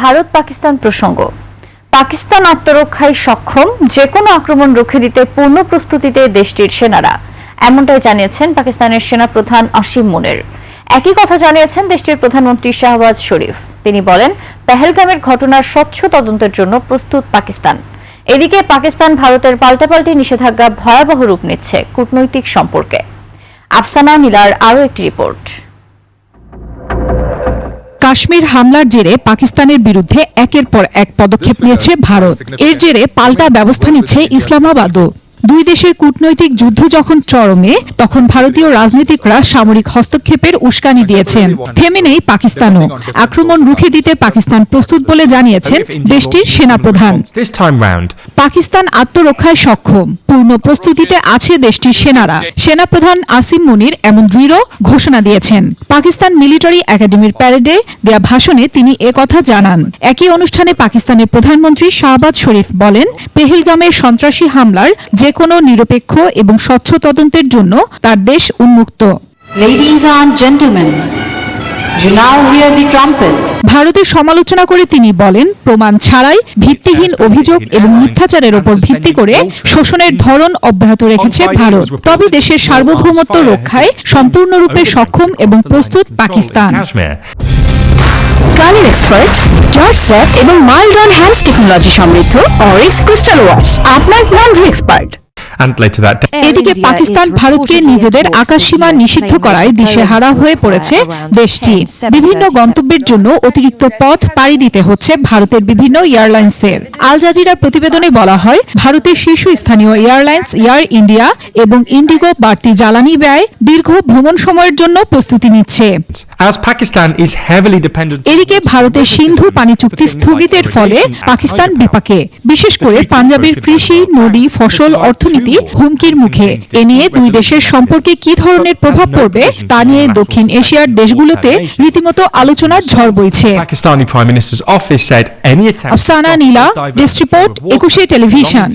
ভারত পাকিস্তান প্রসঙ্গ। পাকিস্তান আত্মরক্ষায় সক্ষম যে কোনো আক্রমণ রুখে দিতে পূর্ণ প্রস্তুতিতে দেশটির সেনারা। এমনটাই জানিয়েছেন পাকিস্তানের সেনা প্রধান আসিম মুনের। একই কথা জানিয়েছেন দেশটির প্রধানমন্ত্রী শাহবাজ শরীফ। তিনি বলেন, পেহেলগামের ঘটনার স্বচ্ছ তদন্তের জন্য প্রস্তুত পাকিস্তান। এদিকে পাকিস্তান ভারতের পাল্টাপাল্টি নিষেধাজ্ঞা ভয়াবহ রূপ নিচ্ছে কূটনৈতিক সম্পর্কে। আফসানা নীলার আরও একটি রিপোর্ট। কাশ্মীর হামলার জেরে পাকিস্তানের বিরুদ্ধে একের পর এক পদক্ষেপ নিয়েছে ভারত। এর জেরে পাল্টা ব্যবস্থা নিচ্ছে ইসলামাবাদও। দুই দেশের কূটনৈতিক যুদ্ধ যখন চরমে তখন ভারতীয় রাজনীতিকরা সামরিক হস্তক্ষেপের উস্কানি দিয়েছেন। থেমে নেই পাকিস্তানও। আক্রমণ রুখে দিতে পাকিস্তান প্রস্তুত বলে জানিয়েছেন দেশটির সেনাপ্রধান। পাকিস্তান আত্মরক্ষায় সক্ষম। পূর্ণ প্রস্তুতিতে আছে দেশটির সেনারা। সেনাপ্রধান আসিম মুনির এমন দৃঢ় ঘোষণা দিয়েছেন। পাকিস্তান মিলিটারি একাডেমির প্যারেডে দেয়া ভাষণে তিনি একথা জানান। একই অনুষ্ঠানে পাকিস্তানের প্রধানমন্ত্রী শাহবাজ শরীফ বলেন পেহেলগামের সন্ত্রাসী হামলার যে কোনো নিরপেক্ষ এবং স্বচ্ছ তদন্তের জন্য তার দেশ উন্মুক্ত। Ladies and gentlemen, you now hear the trumpets. ভারতের সমালোচনা করে তিনি বলেন প্রমাণ ছাড়াই ভিত্তিহীন অভিযোগ এবং মিথ্যাচারের ওপর ভিত্তি করে শোষণের ধরন অব্যাহত রেখেছে ভারত। তবে দেশের সার্বভৌমত্ব রক্ষায় সম্পূর্ণরূপে সক্ষম এবং প্রস্তুত পাকিস্তান. কালার এক্সপার্ট জর্জ স্যাপ এবং মাইল্ড অন হ্যান্ডস টেকনোলজি সমৃদ্ধ অরিক্স ক্রিস্টাল ওয়াশ আপনার laundry expert And later that day, এদিকে পাকিস্তান ভারতকে নিজেদের আকাশসীমা নিষিদ্ধ করায় দিশেহারা হয়ে পড়েছে দেশটি। বিভিন্ন গন্তব্যের জন্য অতিরিক্ত পথ পাড়ি দিতে হচ্ছে ভারতের বিভিন্ন এয়ারলাইন্সের। আল জাজিরার প্রতিবেদনে বলা হয় ভারতের শীর্ষস্থানীয় এয়ারলাইন্স এয়ার ইন্ডিয়া এবং ইন্ডিগো বাড়তি জ্বালানি ব্যয় দীর্ঘ ভ্রমণ সময়ের জন্য প্রস্তুতি নিচ্ছে। এদিকে ভারতের সিন্ধু পানি চুক্তি স্থগিতের ফলে পাকিস্তান বিপাকে বিশেষ করে পাঞ্জাবের কৃষি নদী ফসল অর্থনীতি হুমকির মুখে। এ নিয়ে দুই দেশের সম্পর্কে কি ধরনের প্রভাব পড়বে তা নিয়ে দক্ষিণ এশিয়ার দেশগুলোতে রীতিমতো আলোচনার ঝড় বইছে। Afsana Nila, desk report, Ekushey television.